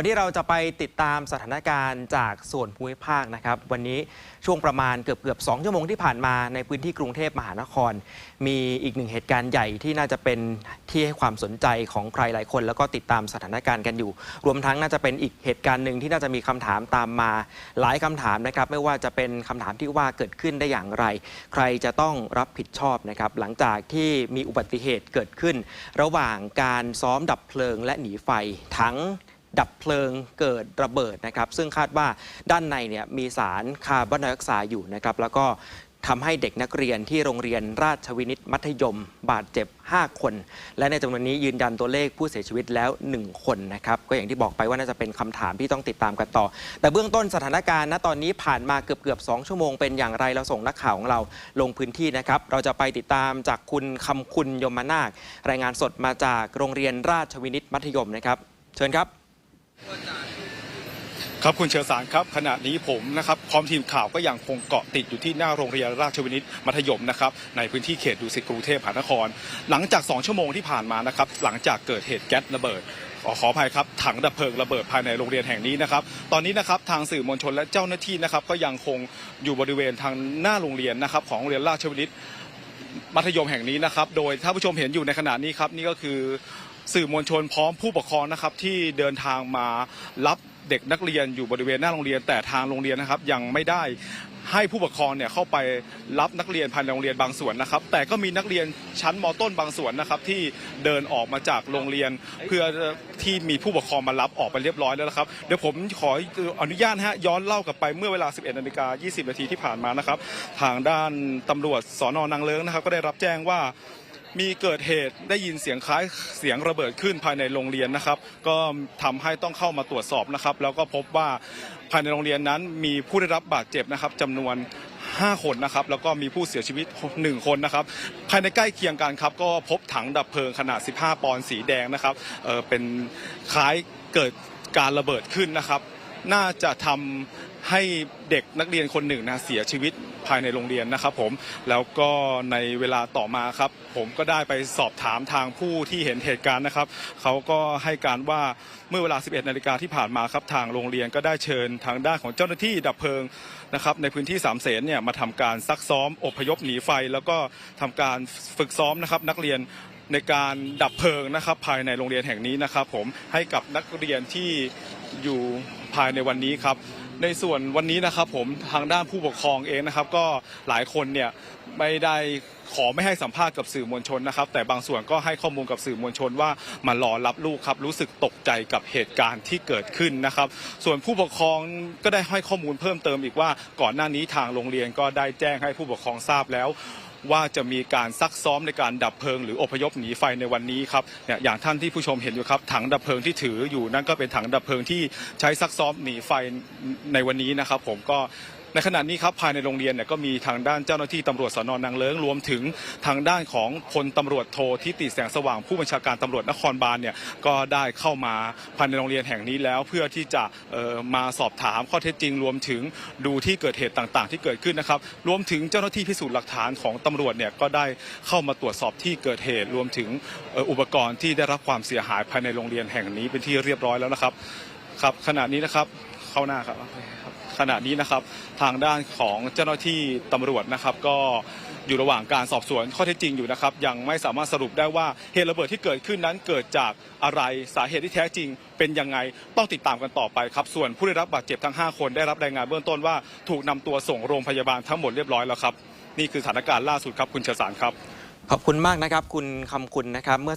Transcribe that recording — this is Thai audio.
วันนี้เราจะไปติดตามสถานการณ์จากส่วนภูมิภาคนะครับ วันนี้ช่วงประมาณเกือบเกือบสองชั่วโมงที่ผ่านมาในพื้นที่กรุงเทพมหานคร มีอีกหนึ่งเหตุการณ์ใหญ่ที่น่าจะเป็นที่ให้ความสนใจของใครหลายคน แล้วก็ติดตามสถานการณ์กันอยู่ รวมทั้งน่าจะเป็นอีกเหตุการณ์หนึ่งที่น่าจะมีคำถามตามมาหลายคำถามนะครับ ไม่ว่าจะเป็นคำถามที่ว่าเกิดขึ้นได้อย่างไร ใครจะต้องรับผิดชอบนะครับ หลังจากที่มีอุบัติเหตุเกิดขึ้น ระหว่างการซ้อมดับเพลิงและหนีไฟทั้ง ดับเพลิงเกิดระเบิดนะครับ ซึ่งคาดว่าด้านในเนี่ยมีสารคาร์บอนไดออกไซด์อยู่นะครับ แล้วก็ทำให้เด็กนักเรียนที่โรงเรียนราชวินิตมัธยม บาดเจ็บ 5 คน และในจำนวนนี้ยืนยันตัวเลขผู้เสียชีวิตแล้ว 1 คนนะครับ ก็อย่างที่บอกไปว่าน่าจะเป็นคำถามที่ต้องติดตามกันต่อ แต่เบื้องต้นสถานการณ์ณตอนนี้ผ่านมาเกือบเกือบ2ชั่วโมงเป็นอย่างไรเราส่งนักข่าวของเราลงพื้นที่นะครับ เราจะไปติดตามจากคุณคำคุณยมนาครายงานสดมาจากโรงเรียนราชวินิตมัธยมนะครับ เชิญครับ ครับคุณเชิญสารครับขณะนี้ผมนะครับพร้อมทีมข่าวก็ยังคงเกาะติดอยู่ที่หน้าโรงเรียนราชวินิตมัธยมนะครับในพื้นที่เขตดุสิตกรุงเทพมหานคร หลังจาก 2 ชั่วโมงที่ผ่านมานะครับหลังจากเกิดเหตุแก๊สระเบิดขอขออภัยครับถังดับเพลิงระเบิดภายในโรงเรียนแห่งนี้นะครับ ตอนนี้นะครับทางสื่อมวลชนและเจ้าหน้าที่นะครับก็ยังคงอยู่บริเวณทางหน้าโรงเรียนนะครับของโรงเรียนราชวินิตมัธยมแห่งนี้นะครับ โดยถ้าผู้ชมเห็นอยู่ในขณะนี้ครับนี่ก็คือ สื่อมวลชนพร้อมผู้ปกครองนะครับที่เดินทางมารับเด็กนักเรียนอยู่บริเวณหน้าโรงเรียนแต่ทางโรงเรียนนะครับยังไม่ได้ให้ผู้ปกครองเนี่ยเข้าไปรับนักเรียนภายในโรงเรียนบางส่วนนะครับ แต่ก็มีนักเรียนชั้นมต้นบางส่วนนะครับที่เดินออกมาจากโรงเรียน เพื่อที่มีผู้ปกครองมารับออกไปเรียบร้อยแล้วนะครับเดี๋ยวผมขออนุญาตฮะย้อนเล่ากลับไปเมื่อเวลา 11นาฬิกา20นาทีที่ผ่านมานะครับ ทางด้านตำรวจสอนอนางเลิ้งนะครับ ก็ได้รับแจ้งว่า มีเกิดเหตุได้ยินเสียงคล้ายเสียงระเบิดขึ้นภายในโรงเรียนนะครับ ก็ทำให้ต้องเข้ามาตรวจสอบนะครับ แล้วก็พบว่าภายในโรงเรียนนั้นมีผู้ได้รับบาดเจ็บนะครับจำนวน 5 คนนะครับ แล้วก็มีผู้เสียชีวิต 1 คนนะครับ ภายในใกล้เคียงกันครับ ก็พบถังดับเพลิงขนาด 15 ปอนด์สีแดงนะครับเออเป็นคล้ายเกิดการระเบิดขึ้นนะครับ น่าจะทำ ให้เด็กนักเรียนคนหนึ่งนะเสียชีวิตภายในโรงเรียนนะครับผมแล้วก็ในเวลาต่อมาครับ ผมก็ได้ไปสอบถามทางผู้ที่เห็นเหตุการณ์นะครับเขาก็ให้การว่าเมื่อเวลา 11 นาฬิกาที่ผ่านมาครับทางโรงเรียนก็ได้เชิญทางด้านของเจ้าหน้าที่ดับเพลิงนะครับในพื้นที่สามเสนเนี่ยมาทำการซักซ้อม อพยพหนีไฟ แล้วก็ทำการฝึกซ้อมนะครับนักเรียน ในการดับเพลิงนะครับ ภายในโรงเรียนแห่งนี้นะครับ ผมให้กับนักเรียนที่อยู่ภายในวันนี้ครับ ในส่วนวันนี้นะครับ ผมทางด้านผู้ปกครองเองนะครับ ก็หลายคนเนี่ยไม่ได้ขอไม่ให้สัมภาษณ์กับสื่อมวลชนนะครับ แต่บางส่วนก็ให้ข้อมูลกับสื่อมวลชนว่ามารอรับลูกครับ รู้สึกตกใจกับเหตุการณ์ที่เกิดขึ้นนะครับ ส่วนผู้ปกครองก็ได้ให้ข้อมูลเพิ่มเติมอีกว่าก่อนหน้านี้ทางโรงเรียนก็ได้แจ้งให้ผู้ปกครองทราบแล้ว ว่าจะมีการซักซ้อมในการดับเพลิงหรืออพยพหนีไฟในวันนี้ครับเนี่ยอย่างท่านที่ผู้ชมเห็นอยู่ครับถังดับเพลิงที่ถืออยู่นั่นก็เป็นถังดับเพลิงที่ใช้ซักซ้อมหนีไฟในวันนี้นะครับ ผมก็ ในขณะนี้ครับภายในโรงเรียนเนี่ยก็มีทางด้านเจ้าหน้าที่ตำรวจสนนางเลิ้งรวมถึงทางด้านของพลตำรวจโททิติแสงสว่างผู้บัญชาการตำรวจนครบาลเนี่ยก็ได้เข้ามาภายในโรงเรียนแห่งนี้แล้ว เพื่อที่จะมาสอบถามข้อเท็จจริง รวมถึงดูที่เกิดเหตุต่างๆ ที่เกิดขึ้นนะครับ รวมถึงเจ้าหน้าที่พิสูจน์หลักฐานของตำรวจเนี่ยก็ได้เข้ามาตรวจสอบที่เกิดเหตุ รวมถึงอุปกรณ์ที่ได้รับความเสียหายภายในโรงเรียนแห่งนี้เป็นที่เรียบร้อยแล้วนะครับครับขณะนี้นะครับเข้าหน้าครับ ขณะนี้นะครับ ทางด้านของเจ้าหน้าที่ตำรวจนะครับ ก็อยู่ระหว่างการสอบสวนข้อเท็จจริงอยู่นะครับ ยังไม่สามารถสรุปได้ว่าเหตุระเบิดที่เกิดขึ้นนั้นเกิดจากอะไรสาเหตุที่แท้จริง เป็นยังไงต้องติดตามกันต่อไปครับ ส่วนผู้ได้รับบาดเจ็บทั้ง 5 คนได้รับรายงานเบื้องต้นว่าถูกนำตัวส่งโรงพยาบาลทั้งหมดเรียบร้อยแล้วครับ นี่คือสถานการณ์ล่าสุดครับคุณเชษสารครับ ขอบคุณมากนะครับ คุณคำคุณนะครับเมื่อ